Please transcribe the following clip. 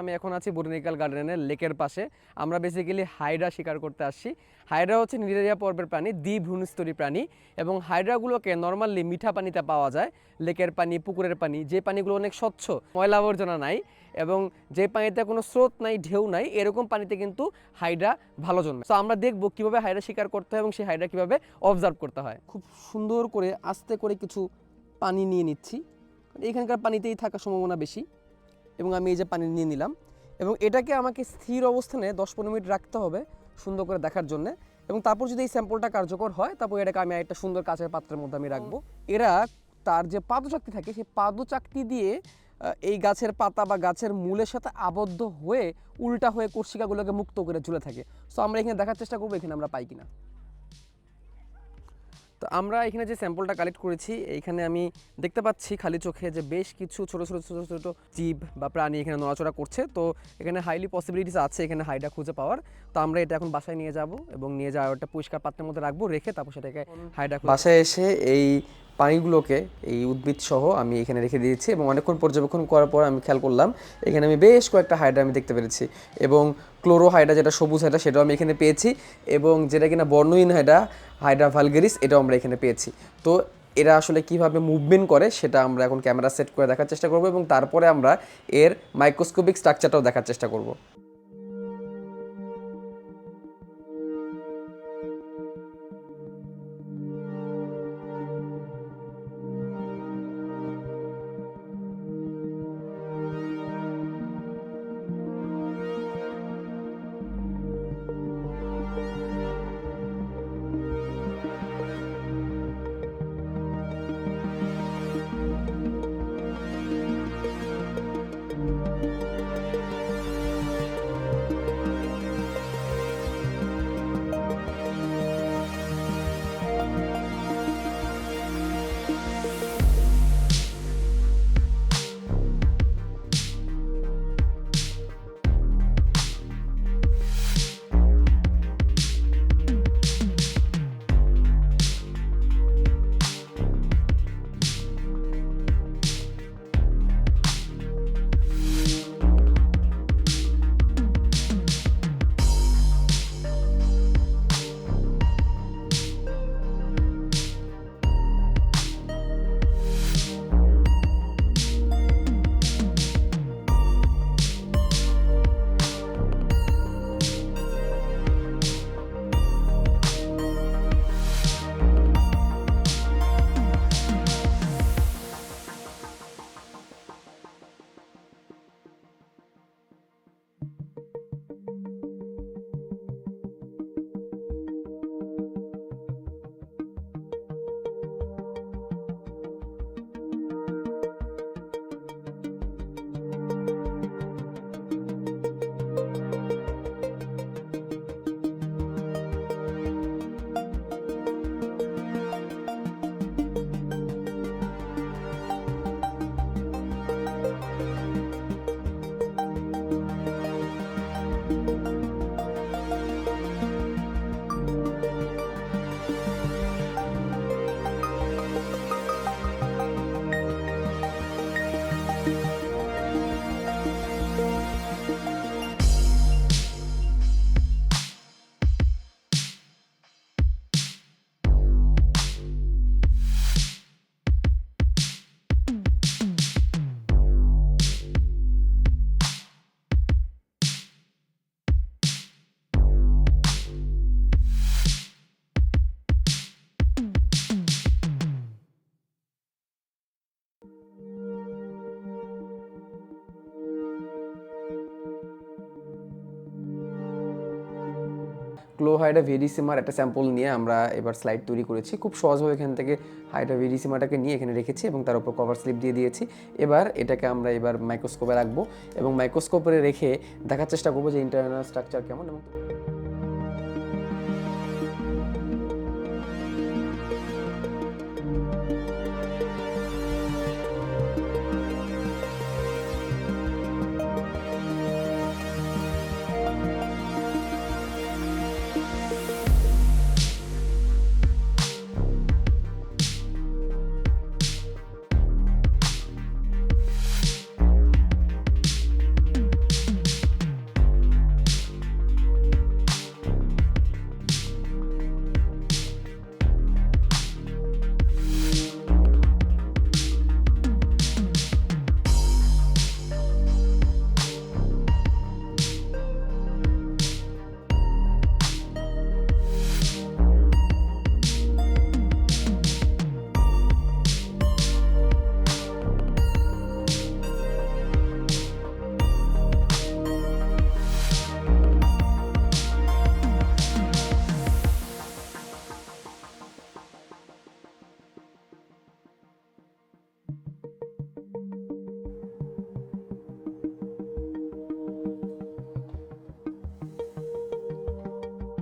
আমি এখন আছি বোটানিক্যাল গার্ডেনের লেকের পাশে। আমরা বেসিক্যালি হাইড্রা শিকার করতে আসছি। হাইড্রা হচ্ছে নিরেরিয়া পর্বের প্রাণী, দ্বিভ্রূণস্তরী প্রাণী। এবং হাইড্রাগুলোকে নর্মালি মিঠা পানিতে পাওয়া যায়। লেকের পানি, পুকুরের পানি, যে পানিগুলো অনেক স্বচ্ছ, ময়লা আবর্জনা নাই। এবং যে পানিতে কোনো স্রোত নাই, ঢেউ নাই, এরকম পানিতে কিন্তু হাইড্রা ভালো জন্মে। তো আমরা দেখব কীভাবে হাইড্রা শিকার করতে হয় এবং সেই হাইড্রা কীভাবে অবজার্ভ করতে হয়। খুব সুন্দর করে আস্তে করে কিছু পানি নিয়ে নিচ্ছি। এখানকার পানিতেই থাকার সম্ভাবনা বেশি। এবং আমি এই যে পানি নিয়ে নিলাম এবং এটাকে আমাকে স্থির অবস্থানে দশ পনেরো মিনিট রাখতে হবে সুন্দর করে দেখার জন্য এবং তারপর যদি এই স্যাম্পলটা কার্যকর হয়, তারপর এটাকে আমি একটা সুন্দর কাঁচের পাত্রের মধ্যে আমি রাখব। এরা তার যে পাদচাকতি থাকে, সেই পাদচাকতি দিয়ে এই গাছের পাতা বা গাছের মূলের সাথে আবদ্ধ হয়ে, উল্টা হয়ে কোর্সিকাগুলোকে মুক্ত করে ঝুলে থাকে। সো আমরা এখানে দেখার চেষ্টা করব এখানে আমরা পাই কিনা। তো আমরা এখানে যে স্যাম্পলটা কালেক্ট করেছি এইখানে আমি দেখতে পাচ্ছি খালি চোখে যে বেশ কিছু ছোট ছোট ছোট ছোট জীব বা প্রাণী এখানে নড়াচড়া করছে। তো এখানে হাইলি পসিবিলিটিস আছে এখানে হাইডা খুঁজে পাওয়ার। তো আমরা এটা এখন বাসায় নিয়ে যাব এবং নিয়ে যাওয়ার একটা পরিষ্কার পাত্রের মধ্যে রাখব রেখে তারপর সেটাকে হাইডা বাসায় এসে এই পানিগুলোকে এই উদ্ভিদ সহ আমি এখানে রেখে দিয়েছি এবং অনেকক্ষণ পর্যবেক্ষণ করার পর আমি খেয়াল করলাম, এখানে আমি বেশ কয়েকটা হাইড্রা আমি দেখতে পেরেছি এবং ক্লোরো হাইড্রা যেটা সবুজ হাইড্রা সেটাও আমি এখানে পেয়েছি এবং যেটা কিনা বর্ণহীন হাইড্রা হাইড্রা ভালগেরিস এটাও আমরা এখানে পেয়েছি। তো এরা আসলে কীভাবে মুভমেন্ট করে সেটা আমরা এখন ক্যামেরা সেট করে দেখার চেষ্টা করব এবং তারপরে আমরা এর মাইক্রোস্কোপিক স্ট্রাকচারটাও দেখার চেষ্টা করব। ক্লো হাইডা ভেরিসিমার একটা স্যাম্পল নিয়ে আমরা এবার স্লাইড তৈরি করেছি। খুব সহজভাবে এখান থেকে হাইডা ভেরিসিমাটাকে নিয়ে এখানে রেখেছি এবং তার উপর কভার স্লিপ দিয়ে দিয়েছি। এবার এটাকে আমরা এবার মাইক্রোস্কোপে রাখব এবং মাইক্রোস্কোপে রেখে দেখার চেষ্টা করব যে ইন্টারনাল স্ট্রাকচার কেমন এবং